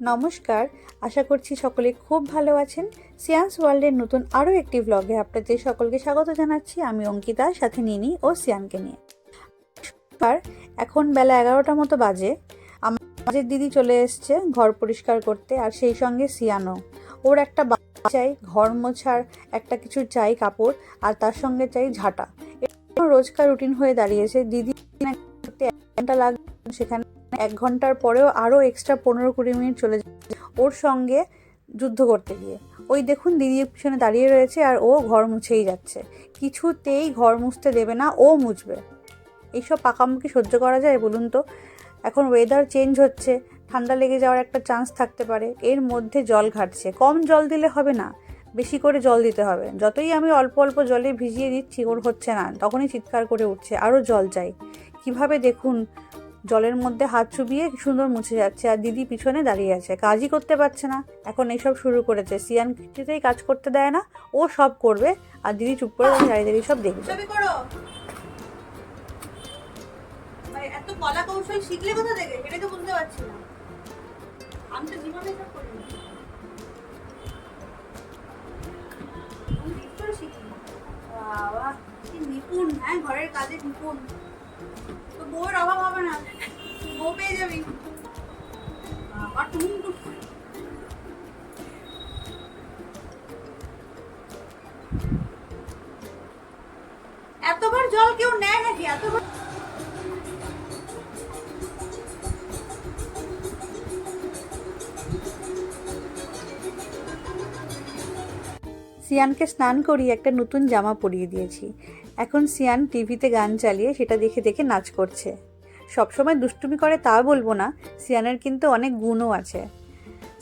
নমস্কার, আশা করছি সকলে খুব ভালো আছেন। সিয়ান্স ওয়ার্ল্ডের নতুন আরও একটি ব্লগে আপনাদের সকলকে স্বাগত জানাচ্ছি। আমি অঙ্কিতা, সাথে নিনি ও সিয়ানকে নিয়ে। আর এখন বেলা এগারোটার মতো বাজে। আমাদের দিদি চলে এসছে ঘর পরিষ্কার করতে, আর সেই সঙ্গে সিয়ানো ওর একটা চাই ঘর মোছার, একটা কিছু চাই কাপড়, আর তার সঙ্গে চাই ঝাঁটা। রোজকার রুটিন হয়ে দাঁড়িয়েছে। দিদি লাগবে সেখানে এক ঘণ্টার পরেও আরও এক্সট্রা পনেরো কুড়ি মিনিট চলে যাচ্ছে ওর সঙ্গে যুদ্ধ করতে গিয়ে। ওই দেখুন দিদির পিছনে দাঁড়িয়ে রয়েছে আর ও ঘর মুছেই যাচ্ছে। কিছুতেই ঘর মুছতে দেবে না, ও মুছবে। এইসব পাকামুখি সহ্য করা যায় বলুন তো? এখন ওয়েদার চেঞ্জ হচ্ছে, ঠান্ডা লেগে যাওয়ার একটা চান্স থাকতে পারে, এর মধ্যে জল ঘাটছে। কম জল দিলে হবে না, বেশি করে জল দিতে হবে। যতই আমি অল্প অল্প জলে ভিজিয়ে দিচ্ছি, ওর হচ্ছে না, তখনই চিৎকার করে উঠছে আরও জল চাই। কীভাবে দেখুন জলের মধ্যে হাত চুবিয়ে সুন্দর মুছে যাচ্ছে আর দিদি পিছনে দাঁড়িয়ে আছে। কাজই করতে পারছে না। এখন এইসব শুরু করেছে। সিয়ান কিছুতেই কাজ করতে দেয় না। ও সব করবে। আর দিদি চুপ করে দাঁড়িয়ে দাঁড়িয়ে সব দেখবে। এত কলা কৌশল শিখলে কোথা থেকে? সেটাই তো বুঝতে পারছি না। আমি তো জীবনে নিপুণ হ্যাঁ ঘরের কাজে নিপুণ। বউয়ের অভাব হবে না। বউ পেয়ে যাবি। এতবার জল কেউ নেয় নাকি? এতবার সিয়ানকে স্নান করিয়ে একটা নতুন জামা পরিয়ে দিয়েছি। এখন সিয়ান টিভিতে গান চালিয়ে সেটা দেখে দেখে নাচ করছে। সবসময় দুষ্টুমি করে তা বলব না, সিয়ানের কিন্তু অনেক গুণও আছে।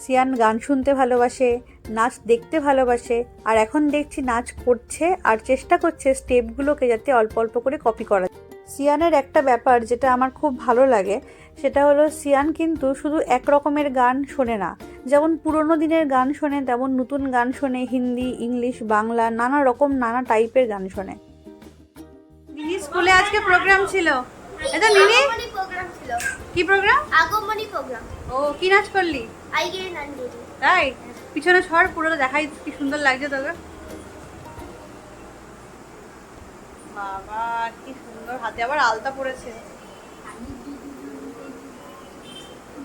সিয়ান গান শুনতে ভালোবাসে, নাচ দেখতে ভালোবাসে, আর এখন দেখছি নাচ করছে আর চেষ্টা করছে স্টেপগুলোকে যাতে অল্প অল্প করে কপি করা। সিয়ানের একটা ব্যাপার যেটা আমার খুব ভালো লাগে, সেটা হলো সিয়ান কিন্তু শুধু এক রকমের গান শোনে না। যেমন পুরোনো দিনের গান শোনে, তেমন নতুন গান শোনে, হিন্দি, ইংলিশ, বাংলা, নানা রকম নানা টাইপের গান শোনে। স্কুলে আজকে প্রোগ্রাম ছিল। এটা মিনি আগমনী প্রোগ্রাম ছিল। কি প্রোগ্রাম আগমনী প্রোগ্রাম ও কি নাচ করলি? আইগে নান্দিরি তাই? পিছনে ছড় পুরোটা দেখাই কি সুন্দর লাগছে তোকে। বাবা কি সুন্দর হাতে আবার আলতা পড়েছে।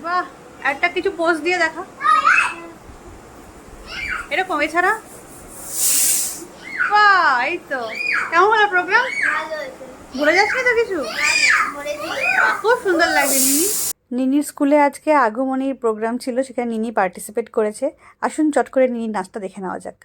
বাহ একটা কিছু পোজ দিয়ে দেখা। এরকম এছাড়া? বাহ এই তো। কেমন হলো প্রোগ্রাম ভালো হয়েছে। ভুলে যাচ্ছি তো কিছু? খুব সুন্দর লাগছে, নিনি। নিনির স্কুলে আজকে আগমনীর প্রোগ্রাম ছিল, সেখানে নিনি পার্টিসিপেট করেছে। আসুন চট করে নিনির নাচটা দেখে নেওয়া যাক।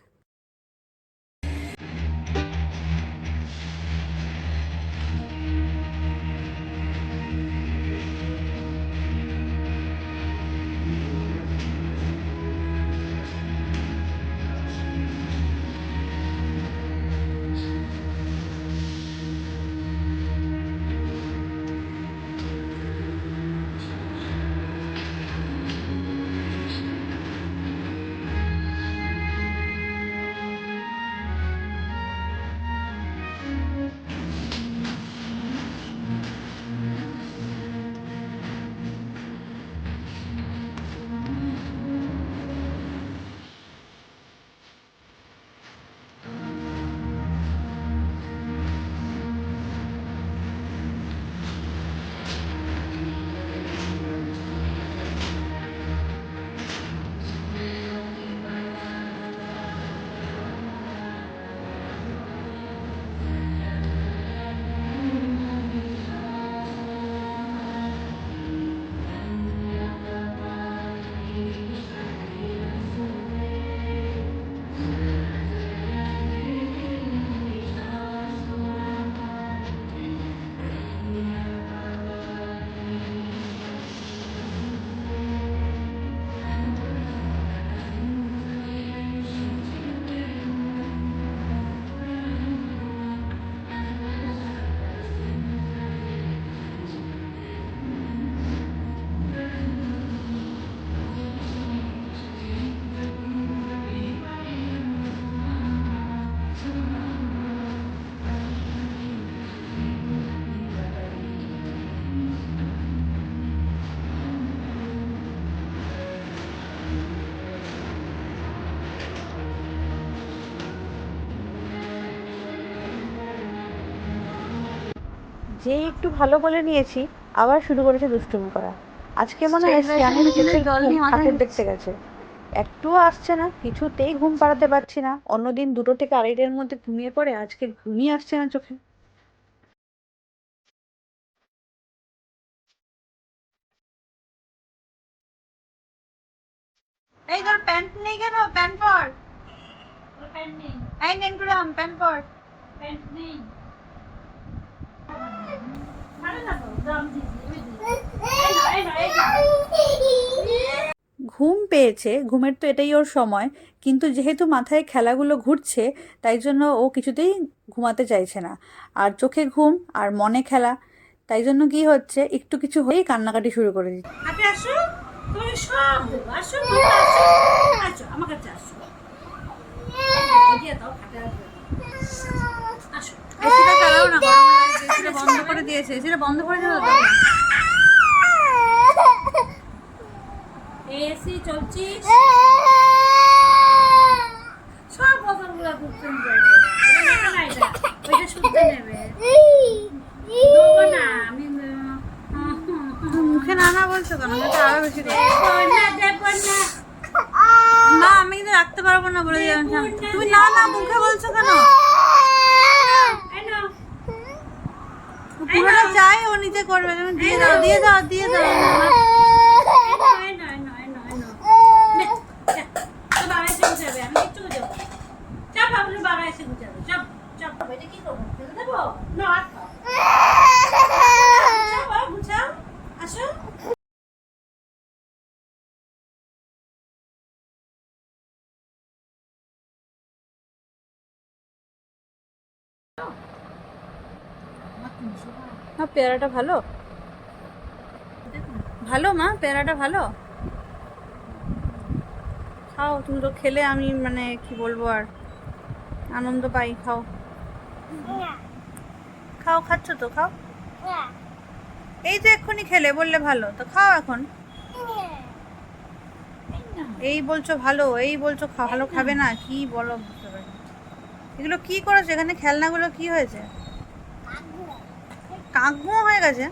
যে একটু ভালো বলে নিয়েছি আবার শুরু করেছে দুষ্টুমি করা। আজকে মনে হয় ঠাকুর দেখতে গেছে। একটুও আসছে না কিছুতেই ঘুম পাড়াতে পারছি না। অন্যদিন দুটো থেকে আড়াইটার মধ্যে ঘুমিয়ে পড়ে আজকে ঘুমিয়ে আসছে না চোখে। এই তোর প্যান্ট নেই কেন? প্যান্ট পর। এই নেনকুরাম প্যান্ট পর। ঘুম পেয়েছে, ঘুমের তো এটাই ওর সময়, কিন্তু যেহেতু মাথায় খেলাগুলো ঘুরছে, তাই জন্য ও কিছুতেই ঘুমাতে চাইছে না। আর চোখে ঘুম, আর মনে খেলা, তাই জন্য কি হচ্ছে, একটু কিছু হয়েই কান্নাকাটি শুরু করে দিচ্ছে। আসো এগিয়ে দাও হাতে আসবে আসো এসিটা চালাও না গরম লাগছে এসিটা দিয়েছে এসিটা বন্ধ করে দিও এসি চলছিস? সব ঘুরতে না ওইটা শুনতে নেবে। দেবো না আমি মুখে না না বলছো কেন? আরও বেশি দেবো। দেবো। না আমি কিন্তু রাখতে পারব না বলে দিলাম তুমি না না মুখে বলছো কেন এই নাও। পুরোটা চাই ও নিজে করবে দিয়ে দাও দিয়ে দাও দিয়ে দাও। এই নাও, এই নাও, নে, পেয়ারাটা ভালো? ভালো মা পেয়ারাটা ভালো? খাও তুমি তো খেলে আমি মানে কি বলব আর? আনন্দ পাই খাও। খাও খাচ্ছ তো খাও? এই তো এক্ষুনি খেলে বললে ভালো। তো খাও এখন। এই বলছো ভালো এই বলছো ভালো খাবে না কি বলো এগুলো কি করেছ? এখানে খেলনাগুলো কি হয়েছে? কাকগুঁ হয়ে গেছে।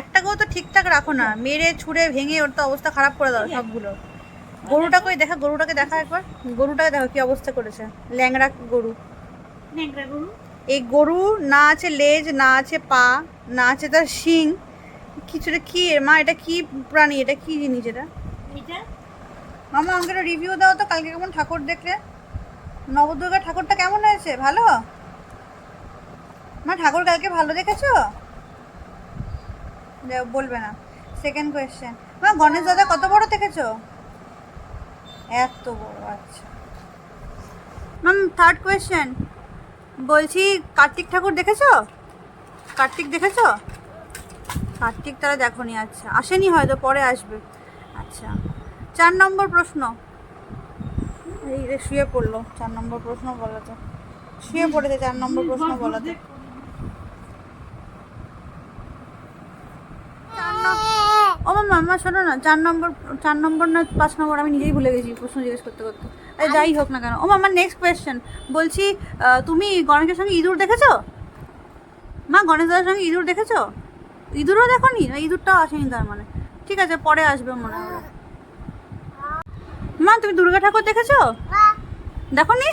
একটা গরু তো ঠিকঠাক রাখো না মেরে ছুঁড়ে ভেঙে ওর তো অবস্থা খারাপ করে দাও সবগুলো। গরুটাকে দেখা গরুটাকে দেখা একবার। গরুটাকে দেখো কি অবস্থা করেছে ল্যাংড়া গরু। এই গরু না আছে লেজ না আছে পা না আছে তার শিং। কিছুটা কি মা এটা কি প্রাণী? এটা কি জিনিস এটা? মামা আমাকে রিভিউ দাও তো কালকে কেমন ঠাকুর দেখলে। নবদুর্গা ঠাকুরটা কেমন হয়েছে? ভালো? মা, ঠাকুর কালকে ভালো দেখেছ? বলবে না। সেকেন্ড কোয়েশ্চেন মা, গণেশ দাদা কত বড় দেখেছ? এত বড় আচ্ছা। ম্যাম থার্ড কোয়েশ্চেন বলছি, কার্তিক ঠাকুর দেখেছ? কার্তিক দেখেছ? কার্তিক তারা দেখোনি আচ্ছা। আসেনি হয়তো, পরে আসবে। আচ্ছা। চার নম্বর প্রশ্ন। এই রে শুয়ে পড়ল, চার নম্বর প্রশ্ন বলাতে শুয়ে পড়েছে চার নম্বর প্রশ্ন বলাতে চার নম- ও মামা মামা শোনো না চার নম্বর চার নম্বর না পাঁচ নম্বর আমি নিজেই ভুলে গেছি প্রশ্ন জিজ্ঞেস করতে করতে। আরে যাই হোক না কেন। ও মামা নেক্সট কোয়েশ্চেন বলছি তুমি গণেশের সঙ্গে ইঁদুর দেখেছ? মা গণেশ দাদার সঙ্গে ইঁদুর দেখেছ? ইঁদুরও দেখোনি? না ইঁদুরটাও আসেনি তার মানে। ঠিক আছে পরে আসবে মনে হয়। মা তুমি দুর্গা ঠাকুর দেখেছ? দেখোনি?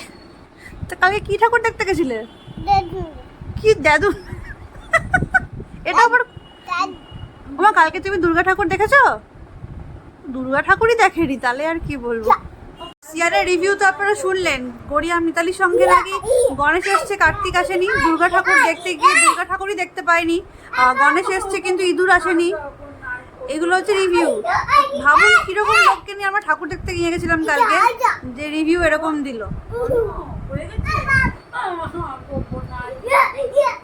তা কালকে কি ঠাকুর দেখতে গেছিলে? কি দাদু এটা আবার মা কালকে তুমি দুর্গা ঠাকুর দেখেছ দুর্গা ঠাকুরই দেখেনি তাহলে আর কি বলব সিয়ারের রিভিউ তো আপনারা শুনলেন গড়িয়া মিতালির সঙ্গে নাকি গণেশ এসছে কার্তিক আসেনি দুর্গা ঠাকুর দেখতে গিয়ে দুর্গা ঠাকুরই দেখতে পাইনি গণেশ এসছে কিন্তু ইঁদুর আসেনি এগুলো হচ্ছে রিভিউ ভাবুন কীরকম লোককে নিয়ে আমরা ঠাকুর দেখতে গিয়ে গেছিলাম কালকে যে রিভিউ এরকম দিল হয়ে। আহ, করব না। আহ, করব না।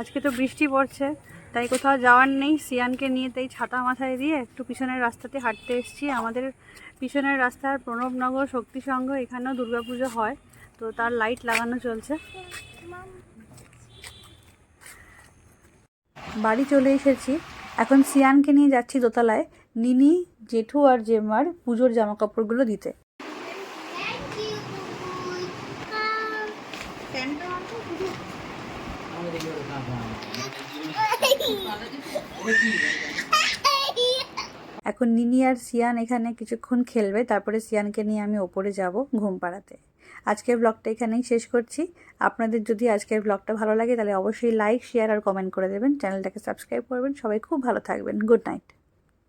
আজকে তো বৃষ্টি পড়ছে, তাই কোথাও যাওয়ার নেই। সিয়ানকে নিয়ে তাই ছাতা মাথায় দিয়ে একটু পিছনের রাস্তাতে হাঁটতে এসেছি। আমাদের পিছনের রাস্তার প্রণবনগর শক্তি সংঘ এখানেও দুর্গাপুজো হয়, তো তার লাইট লাগানো চলছে। বাড়ি চলে এসেছি। এখন সিয়ানকে নিয়ে যাচ্ছি দোতলায়। নিনি, জেঠু আর জেমার পুজোর জামা কাপড়গুলো দিতে। এখন নিনি আর সিয়ান এখানে কিছুক্ষণ খেলবে, তারপরে সিয়ানকে নিয়ে আমি ওপরে যাব ঘুম পাড়াতে। আজকের ব্লগটা এখানেই শেষ করছি। আপনাদের যদি আজকের ব্লগটা ভালো লাগে, তাহলে অবশ্যই লাইক শেয়ার আর কমেন্ট করে দেবেন। চ্যানেলটাকে সাবস্ক্রাইব করবেন। সবাই খুব ভালো থাকবেন। Good night